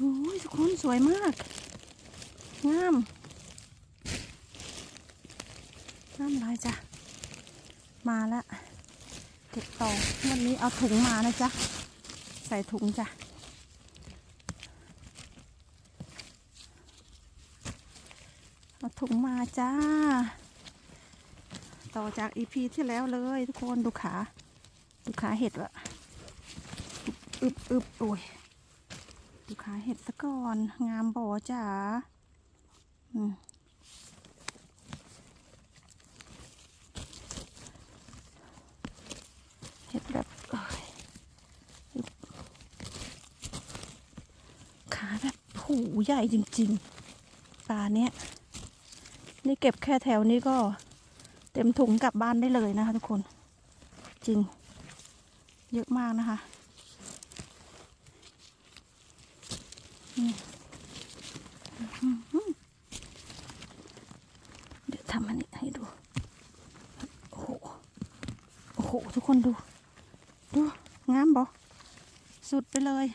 โอ้ยทุกคนสวยมาก งาม งามหลยจ้ะ มาล้วเก็บต่อวันนี้เอาถุงมานะจ๊ะ ใส่ถุงจ้ะเอาถุงมาจ้า ต่อจากอีพีที่แล้วเลยทุกคนดูขา ดูขาเห็ดวะอึบอึบโอ้ย ดูขาเห็ดซะก่อน งามบ่อจ้าเห็ดแบบเอ้ยอึ๊บขาแบบผูใหญ่จริงๆปลาเนี้ยนี่เก็บแค่แถวนี้ก็เต็มถุงกลับบ้านได้เลยนะคะทุกคน จริง เยอะมากนะคะนี่อื้อหือ เดี๋ยวทำอันนี้ให้ดู โอ้โห โอ้โห ทุกคนดู ดู งามบอสุดไปเลย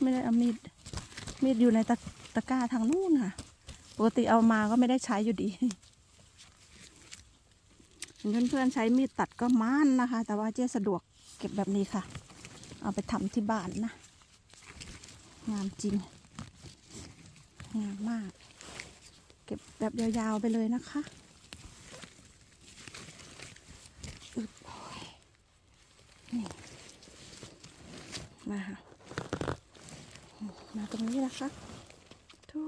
ไม่ได้เอามีด มีดอยู่ในตะตะกร้าทางนู้นค่ะ ปกติเอามาก็ไม่ได้ใช้อยู่ดี เพื่อนๆใช้มีดตัดก็ม่านนะคะ แต่ว่าเจ๊สะดวกเก็บแบบนี้ค่ะ เอาไปทำที่บ้านนะ งามจริง งามมาก เก็บแบบยาวๆไปเลยนะคะอึบโอ้ยนี่มาค่ะมาตรงนี้นะคะ ดู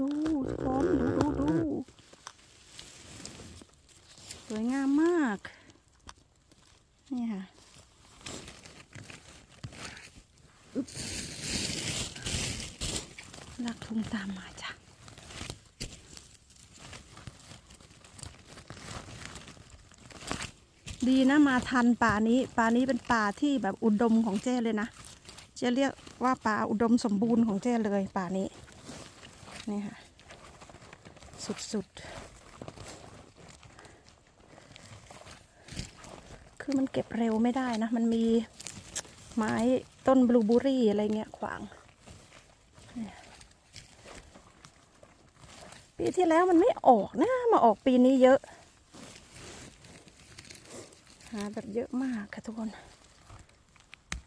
ดูทุกคนดูดูดู สวยงามมาก นี่ค่ะอึ๊บลากทุงตามมาจ้ะดีนะมาทันป่านี้ป่านี้เป็นป่าที่แบบอุดมของเจ้เลยนะ เจะเรียกว่าป่าอุดมสมบูรณ์ของเจ้เลยป่านี้ นี่ค่ะ สุดๆ คือมัน เก็บเร็วไม่ได้นะ มันมีไม้ต้นบลูเบอรี่อะไรเงี้ยขวาง ปีที่แล้วมันไม่ออกนะ มาออกปีนี้เยอะ หาแบบเยอะมากค่ะทุกคน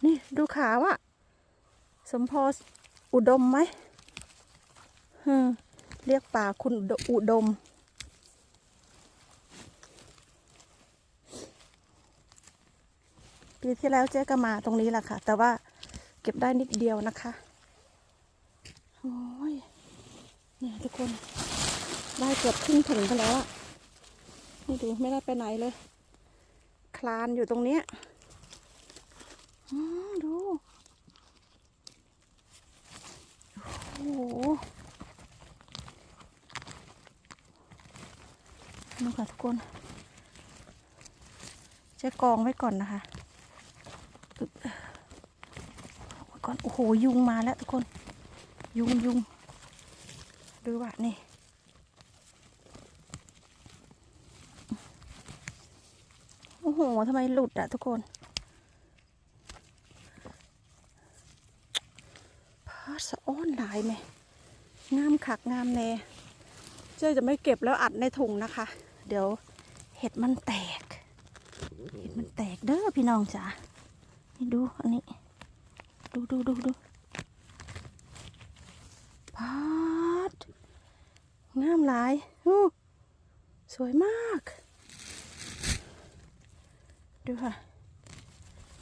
นี่ดูขาวอะสมพออุดมไหมเรียกป่าคุณอุดอุดม ที่แล้วเจ๊ก็มาตรงนี้แหละค่ะ แต่ว่าเก็บได้นิดเดียวนะคะโอ้ยเนี่ยทุกคนได้เกือบครึ่งถุงไปแล้วอะนี่ดูไม่ได้ไปไหนเลย คลานอยู่ตรงเนี้ยอืมดูโอ้โหดูค่ะทุกคนจะกองไว้ก่อนนะคะ ก่อน โอ้โห ยุงมาแล้วทุกคน ยุงยุงดูว่านี่ โอ้โหทำไมหลุดอะทุกคนพาสะอ้อนหลายไหมงามคักงามแน่เจ๊จะไม่เก็บแล้วอัดในถุงนะคะ เดี๋ยวเห็ดมันแตก เห็ดมันแตกเด้อพี่น้องจ๋า นี่ดูอันนี้ ดูดูดูดูพาดงามหลายดูสวยมาก ดูค่ะ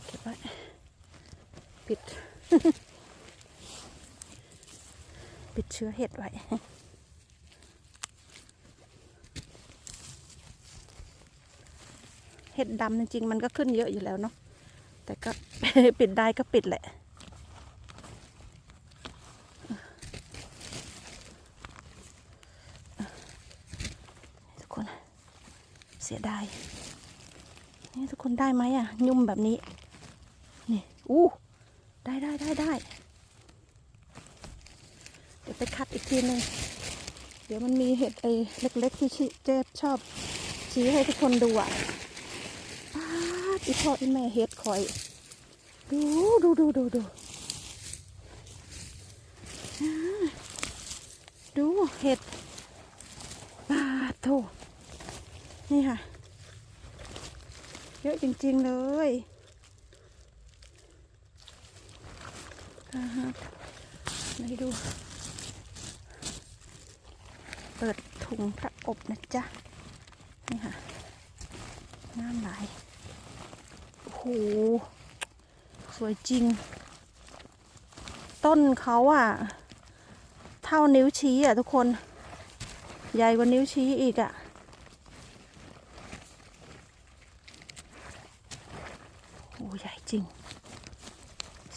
เก็บไว้ปิด ปิดเชื้อเห็ดไว้เห็ดดำจริงๆมันก็ขึ้นเยอะอยู่แล้วเนาะ แต่ก็ปิดได้ก็ปิดแหละ ทุกคน เสียดาย นี่ทุกคนได้ไหมอะ ยุ่มแบบนี้ นี่ อู้ ได้ได้ได้ได้ เดี๋ยวไปคัดอีกทีหนึง เดี๋ยวมันมีเห็ดไอ้เล็ก ๆ ที่เจ๊ชอบชี้ให้ทุกคนดูอะป๊าอีพ่ออีแม่เฮ็ด อย ดูดูดูดูดูดูเห็ดปาโถนี่ค่ะ เยอะจริง ๆ เลยอ่าฮะไหนดู เปิดถุงพระอบนะจ๊ะ นี่ค่ะ น้ำไหลโอ้โห ส วยจริง ต้นเขาอะเท่านิ้วชี้อะทุกคน ใหญ่กว่านิ้วชี้อีกอะโอ้ใหญ่จริง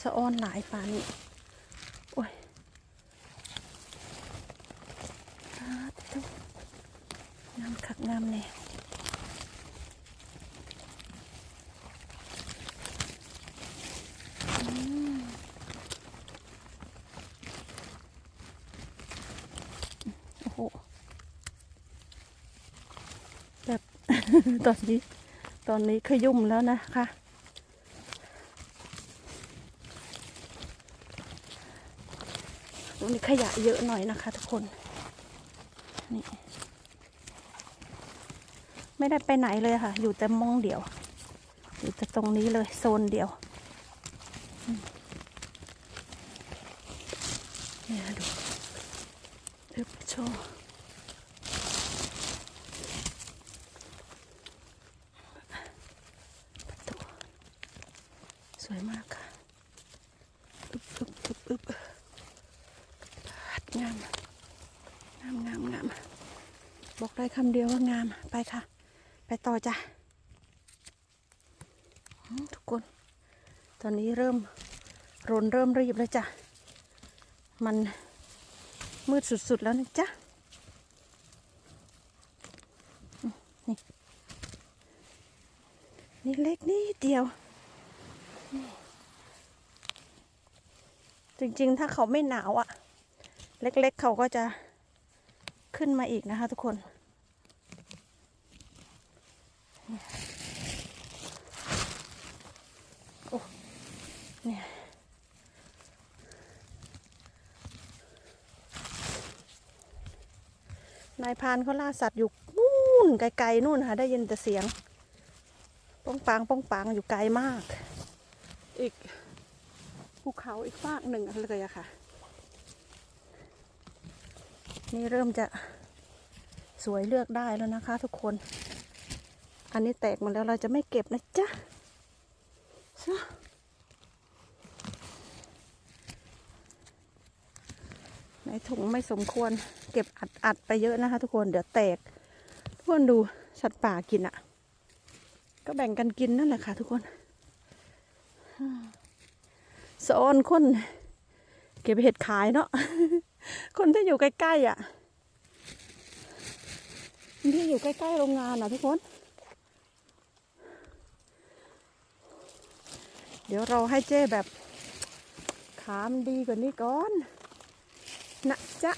สะอ้อนหลายป่านี่โอ้ยปาดเถอะงามคักงามแน่โอ้โห แบบ ตอนนี้ ตอนนี้ขยุ่มแล้วนะคะตรงนี้ขยะเยอะหน่อยนะคะ ทุกคนนี่ไม่ได้ไปไหนเลยค่ะ อยู่แต่มองเดียว อยู่แต่ตรงนี้เลยโซนเดียวเนี่ยดูเอึบโชว์ประตูสวยมากค่ะอึบอึบอึบอึบ งามงามงามงามบอกได้ คำเดียวว่างามไปค่ะ ไปต่อจ้ะทุกคน ตอนนี้เริ่มรนเริ่มรีบแล้วจ้ะ มันมืดสุดๆแล้วนะจ๊ะนี่นี่เล็กนิดเดียว จริงๆ ถ้าเขาไม่หนาวอะ่ะ เล็กๆ เขาก็จะขึ้นมาอีกนะคะทุกคน โอ้เนี่ยนายพานเขาล่าสัตว์อยู่นู่นไกลๆนู่นค่ะได้ยินแต่เสียง ป้องปางป้องปางอยู่ไกลมาก อีกภูเขาอีกฟากหนึ่งเลยอะค่ะ นี่เริ่มจะสวยเลือกได้แล้วนะคะทุกคน อันนี้แตกหมดแล้วเราจะไม่เก็บนะจ๊ะในถุงไม่สมควร เก็บอัดอัดไปเยอะนะคะ ทุกคนเดี๋ยวแตก ทุกคนดูสัตว์ป่ากินอะ่ะ ก็แบ่งกันกินนั่นแหละค่ะ ทุกคนสะออนคน เก็บเห็ดขายเนาะคนที่อยู่ใกล้ๆอะคนที่อยู่ใกล้ๆโรงงานอะทุกคน ดี๋ยวเราให้เจ้แบบขามดีกว่านี้ก่อนนะจ๊ะ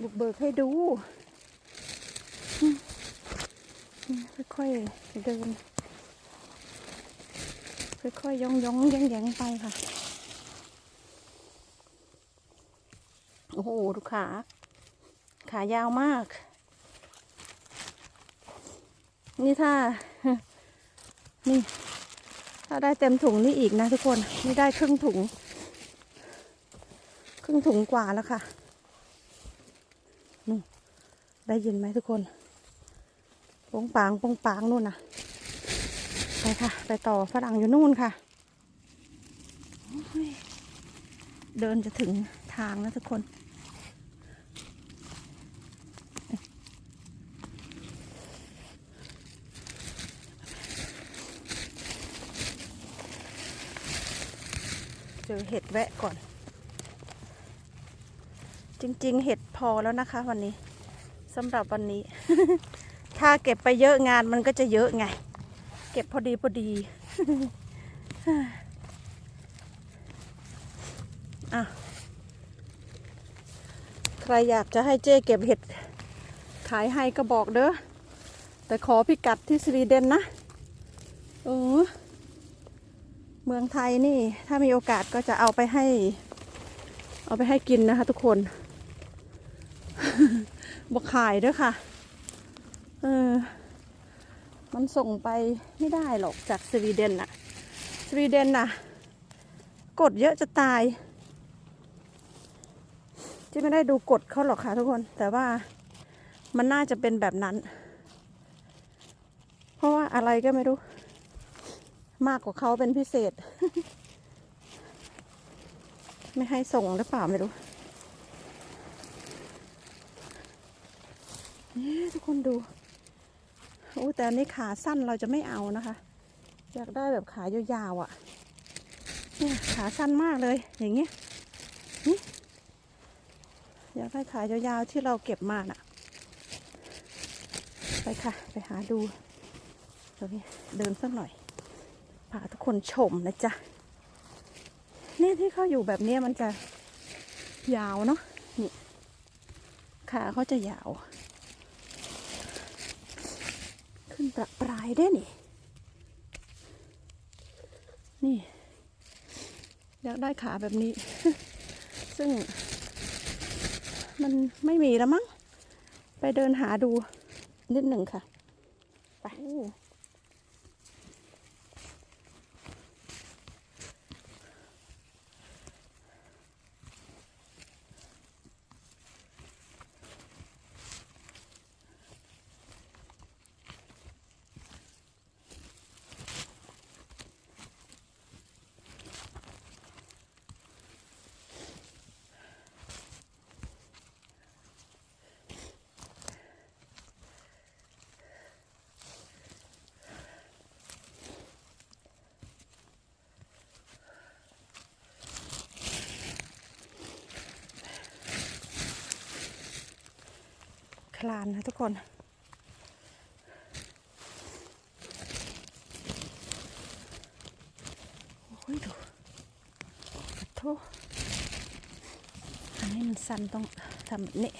บุกเบิกให้ดู ค่อยๆเดิน ค่อยๆย่องย่องๆแยงแยงๆไปค่ะ โอ้โหดูขา ขายาวมาก นี่ถ้า นี่ ถ้าได้เต็มถุงนี่อีกนะทุกคน นี่ได้ครึ่งถุง ครึ่งถุงกว่าแล้วค่ะ นี่ ได้ยินไหมทุกคนปงปางปงปางนู่นนะไปค่ะ ไปต่อฝรั่งอยู่นู่นค่ะ เดินจะถึงทางแล้วทุกคน อเห็ดแวะก่อน จริงๆ เห็ดพอแล้วนะคะ วันนี้สำหรับวันนี้ ถ้าเก็บไปเยอะงานมันก็จะเยอะไง เก็บพอดีพอดีอะใครอยากจะให้เจ๊เก็บเห็ดขายให้ก็บอกเด้อแแต่ขอพิกัดที่สวีเดนนะโอ้ เมืองไทยนี่ถ้ามีโอกาสก็จะเอาไปให้ เอาไปให้กินนะคะทุกคนบอกขายด้วยค่ะ เออ มันส่งไปไม่ได้หรอกจากสวีเดนอะสวีเดนน่ะกดเยอะจะตายที่ไม่ได้ดูกฎเขาหรอกค่ะทุกคน แต่ว่ามันน่าจะเป็นแบบนั้น เพราะว่าอะไรก็ไม่รู้ มากกว่าเขาเป็นพิเศษ ไม่ให้ส่งหรือเปล่าไม่รู้นี่ทุกคนดูโอ้แต่นนี้ขาสั้นเราจะไม่เอานะคะ อยากได้แบบขายาวๆอะ่ะเนี่ยขาสั้นมากเลยอย่างเงี้ยนี่อยากได้ขายาวๆที่เราเก็บมาน่ะ ไปค่ะ ไปหาดูตรงนี้เดินสักหน่อย พาทุกคนชมนะจ๊ะนี่ที่เขาอยู่แบบนี้มันจะยาวเนาะนี่ขาเขาจะยาว ขึ้นประปลายได้นี่ นี่ อยากได้ขาแบบนี้ ซึ่ง มันไม่มีแล้วมั้ง ไปเดินหาดูนิดหนึ่งค่ะ ไป ลานนะทุกคนโอ้ยดูขอโทษอันนี้มันสั้นต้องทำแบบนี้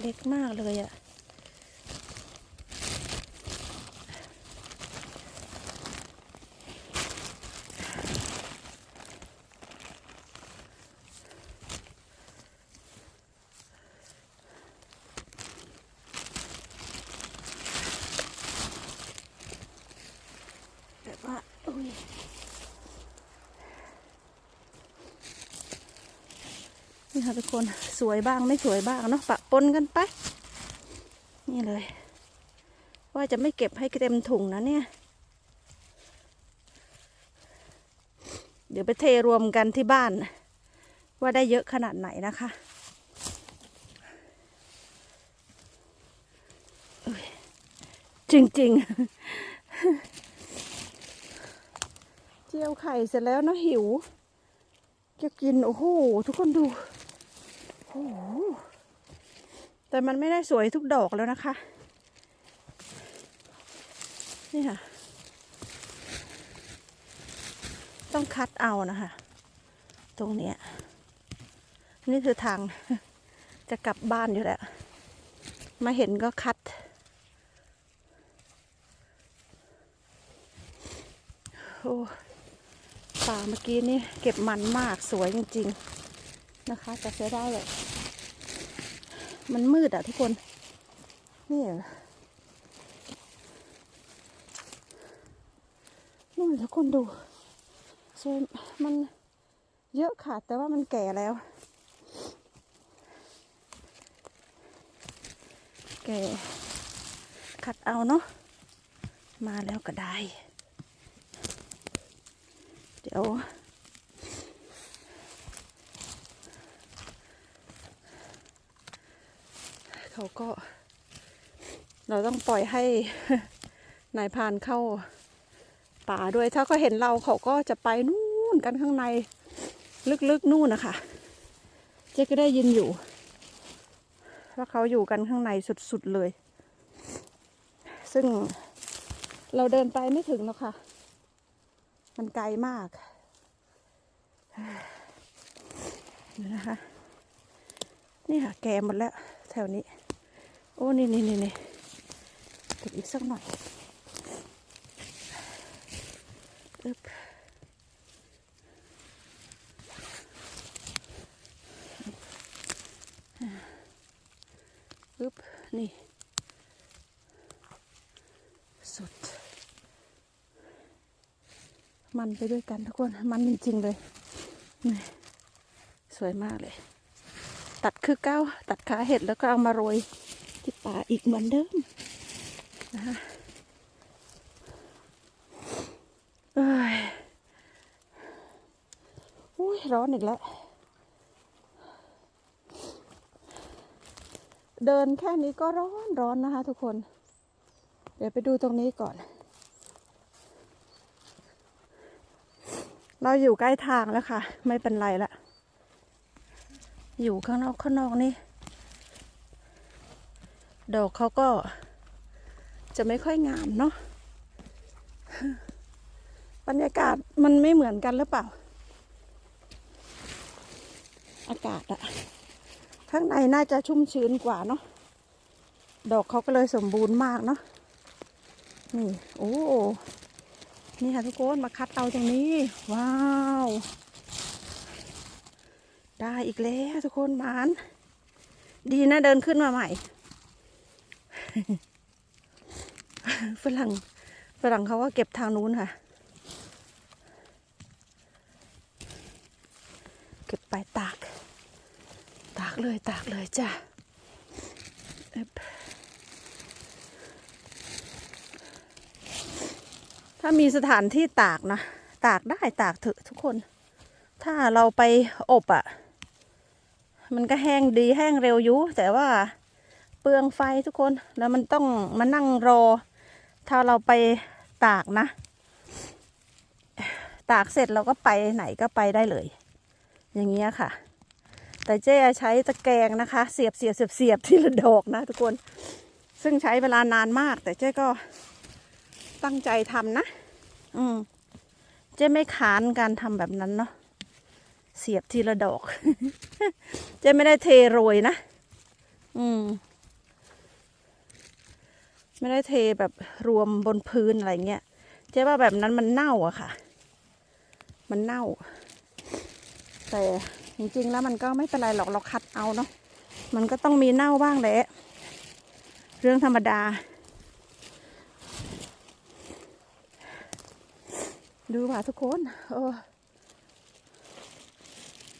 เล็กมากเลยอะ ค่ะทุกคนสวยบ้างไม่สวยบ้างเนาะปะปนกันไป นี่เลย ว่าจะไม่เก็บให้เต็มถุงนะเนี่ย เดี๋ยวไปเทรวมกันที่บ้าน ว่าได้เยอะขนาดไหนนะคะจริงๆ เจียวไข่เสร็จแล้วเนอะหิว จะกิน โอ้โห ทุกคนดู โอ้แต่มันไม่ได้สวยทุกดอกแล้วนะคะ นี่ค่ะ ต้องคัดเอานะคะ ตรงเนี้ยนี่คือทางจะกลับบ้านอยู่แล้ว มาเห็นก็คัด โอ้ป่าเมื่อกี้นี่เก็บมันมากสวยจริง ๆ นะคะแต่เสียได้เลยมันมืดอะทุกคน นี่นู่นทุกคนดูสวยมันเยอะค่ะ แต่ว่ามันแก่แล้ว แก่คัดเอาเนาะมาแล้วก็ได้ เดี๋ยว เขาก็ เราต้องปล่อยให้นายพานเข้าป่าด้วย ถ้าเขาเห็นเราเขาก็จะไปนู่นกันข้างใน ลึกๆนู่นนะคะเจ๊ก็ได้ยินอยู่ว่าเขาอยู่กันข้างในสุดๆเลย ซึ่งเราเดินไปไม่ถึงหรอกค่ะ มันไกลมากนี่นะคะนี่ค่ะแก่หมดแล้วแถวนี้ โอ้นี่นี่นี่นี่เก็บอีกสักหน่อยอึบอึบนี่สุด มันไปด้วยกันทุกคน มันจริงๆเลยนี่สวยมากเลย ตัดคือเก้า ตัดขาเห็ดแล้วก็เอามาโรย ที่ป่าอีกเหมือนเดิมนะคะเอ้ยอุ้ยร้อนอีกแล้ว เดินแค่นี้ก็ร้อนร้อนนะคะทุกคน เดี๋ยวไปดูตรงนี้ก่อน เราอยู่ใกล้ทางแล้วค่ะ ไม่เป็นไรละ อยู่ข้างนอกข้างนอกนี่ ดอกเขาก็จะไม่ค่อยงามเนาะบรรยากาศมันไม่เหมือนกันหรือเปล่า อากาศอะข้างในน่าจะชุ่มชื้นกว่าเนาะดอกเขาก็เลยสมบูรณ์มากเนาะนี่โอ้นี่ค่ะทุกคนมาคัดเอาตรงนี้ ว้าว ได้อีกแล้วทุกคนมาน ดีนะเดินขึ้นมาใหม่ ฝรั่งฝรั่งเขาก็เก็บทางนู้นค่ะ เก็บไปตาก ตากเลยตากเลยจ้ะถ้ามีสถานที่ตากนะ ตากได้ตากเถอะทุกคน ถ้าเราไปอบอะ่ะ มันก็แห้งดีแห้งเร็วอยู่แต่ว่า ลืองไฟทุกคน แล้วมันต้องมานั่งรอ ถ้าเราไปตากนะ ตากเสร็จเราก็ไปไหนก็ไปได้เลย อย่างเงี้ยค่ะ แต่เจ๊ใช้ตะแกรงนะคะ เสียบเสียบเสียบเสียบทีละดอกนะทุกคน ซึ่งใช้เวลานานมาก แต่เจ๊ก็ตั้งใจทำนะ อืม เจ๊ไม่ค้านการทำแบบนั้นเนาะ เสียบทีละดอก เจ๊ไม่ได้เทโรยนะ อืม ไม่ได้เทแบบรวมบนพื้นอะไรเงี้ยเจ๊ว่าแบบนั้นมันเน่าอะค่ะ มันเน่า แต่จริงๆแล้วมันก็ไม่เป็นไรหรอกเราคัดเอาเนาะมันก็ต้องมีเน่าบ้างแหละเรื่องธรรมดา ดูว่าทุกคนโอ้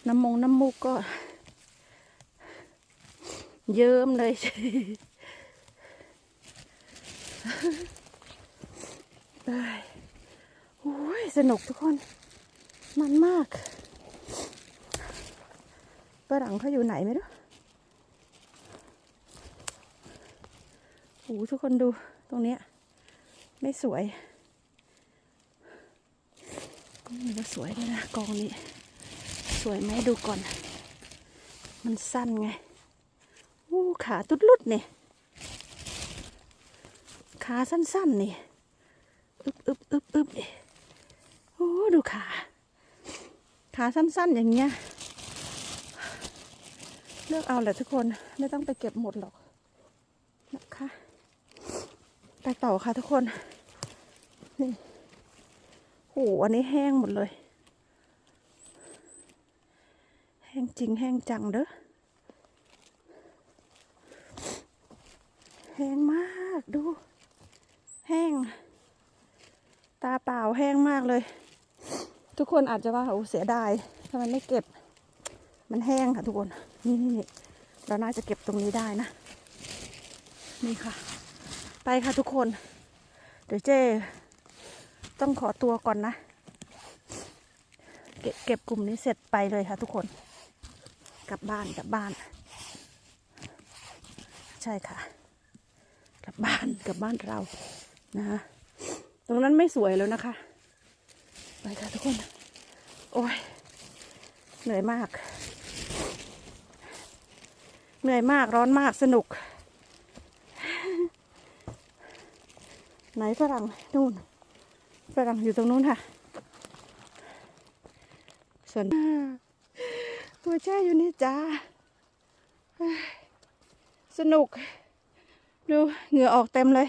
น้ำมงน้ำมูกก็ เยิ้มเลย เอ้ยโอ้ยสนุกทุกคน มันมากฝรั่งเขาอยู่ไหนไม่รู้โอ้ทุกคนดูตรงเนี้ย ไม่สวยก็มีว่าสวยด้วยนะกองนี้ สวยไหมดูก่อน มันสั้นไงอู้ขาตุดลุดเนี่ย ขาสั้นๆนี่อึบอึบอึบอึบดิโอ้ ดูขา ขาสั้นๆอย่างเงี้ย เลือกเอาแหละทุกคน ไม่ต้องไปเก็บหมดหรอกนะคะ ไปต่อค่ะทุกคน นี่โหอันนี้แห้งหมดเลย แห้งจริงแห้งจังเด้อ แห้งมากดู แห้ง ตาเปล่า แห้งมากเลย ทุกคนอาจจะว่าโอ้เสียดายทำไมไม่เก็บ มันแห้งค่ะทุกคน นี่นี่นี่เราน่าจะเก็บตรงนี้ได้นะ นี่ค่ะ ไปค่ะทุกคน เดี๋ยวเจ้ต้องขอตัวก่อนนะ เก็บเก็บกลุ่มนี้เสร็จไปเลยค่ะทุกคน กลับบ้านกลับบ้าน ใช่ค่ะ กลับบ้านกลับบ้านเรานะคะตรงนั้นไม่สวยแล้วนะคะ ค่ะทุกคน โอ้ย เหนื่อยมาก เหนื่อยมากร้อนมากสนุก ไหนฝรั่งนู่นฝรั่งอยู่ตรงนู้นค่ะ ส่วนมาแช่อยู่นี่จ้า สนุก ดูเหงื่อออกเต็มเลย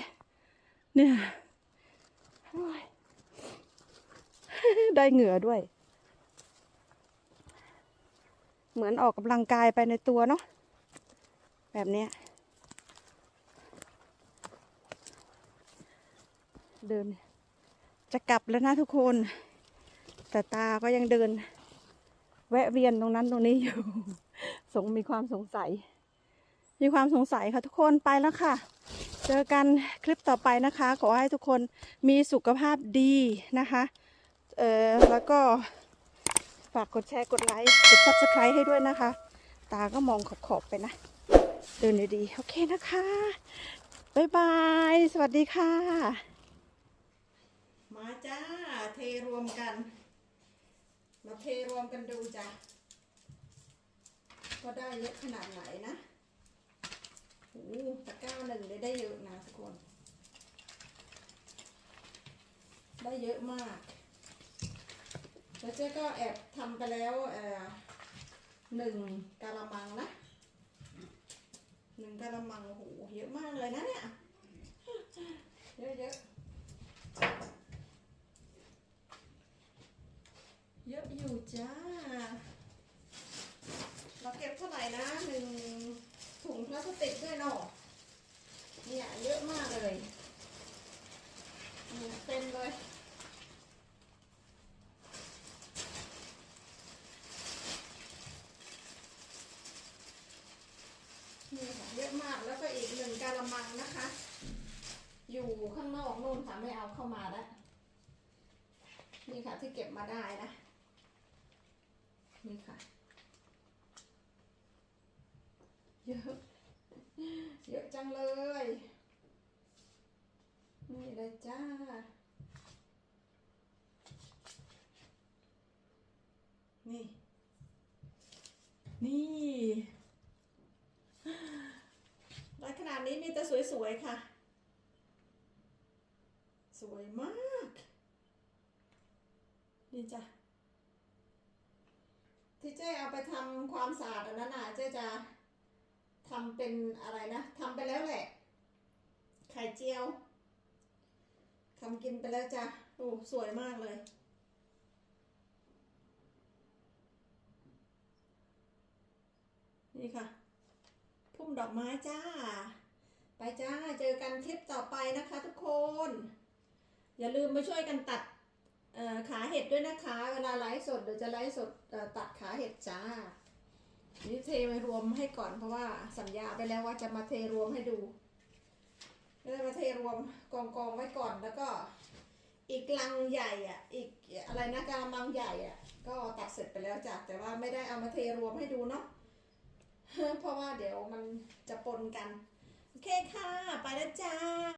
เนี่อย ได้เหงื่อด้วย เหมือนออกกำลังกายไปในตัวเนาะแบบเนี้ยเดิน จะกลับแล้วนะทุกคน แต่ตาก็ยังเดิน แวะเวียนตรงนั้นตรงนี้อยู่ สงมีความสงสัย มีความสงสัยค่ะทุกคนไปแล้วค่ะ เจอกันคลิปต่อไปนะคะ ขอให้ทุกคนมีสุขภาพดีนะคะ เออแล้วก็ฝากกดแชร์กดไลค์กด subscribe ให้ด้วยนะคะ ตาก็มองขอบๆไปนะ เดินดีๆโอเคนะคะบ๊ายบาย สวัสดีค่ะ มาจ้า เทรวมกัน มาเทรวมกันดูจ้ะก็ได้เยอะขนาดไหนนะโอ้ตะก้าหนึ่งได้เยอะนะทุกคน ได้เยอะมาก แล้วเจ๊ก็แอบทำไปแล้วเออหนึ่งกะละมังนะหนึ่งกะละมังโอ้โหเยอะมากเลยนะเนี่ยเยอะเยอะเยอะอยู่จ้า เราเก็บเท่าไหร่นะหนึ่งถุงพลาสติกด้วยเนาะเนี่ยเยอะมากเลย เต็มเลย เยอะมากแล้วก็อีกหนึ่งกะละมังนะคะ อยู่ข้างนอกนู่นค่ะไม่เอาเข้ามาแล้วนี่ค่ะที่เก็บมาได้นะ นี่ค่ะ เยอะ เยอะจังเลย นี่เลยจ้านี่ นี่ ได้ขนาดนี้มีแต่สวยๆค่ะ สวยมาก นี่จ้ะที่เจ๊เอาไปทำความสะอาดอันนั้นน่ะเจ๊จะทำเป็นอะไรนะทำไปแล้วแหละ ไข่เจียวทำกินไปแล้วจ้ะโอ้สวยมากเลย นี่ค่ะ พุ่มดอกไม้จ้า ไปจ้าเจอกันคลิปต่อไปนะคะทุกคน อย่าลืมมาช่วยกันตัดขาเห็ดด้วยนะคะ เวลาไลฟ์สดเดี๋ยวจะไลฟ์สดตัดขาเห็ดจ้านี่เทมารวมให้ก่อนเพราะว่าสัญญาไปแล้วว่าจะมาเทรวมให้ดูก็เลยมาเทรวมกองกองไว้ก่อนแล้วก็ อีกลังใหญ่อะ อีกอะไรนะกะละมังใหญ่อะ ก็ตัดเสร็จไปแล้วจ้ะแต่ว่าไม่ได้เอามาเทรวมให้ดูเนาะ เพราะว่าเดี๋ยวมันจะปนกัน โอเคค่ะ ไปแล้วจ้า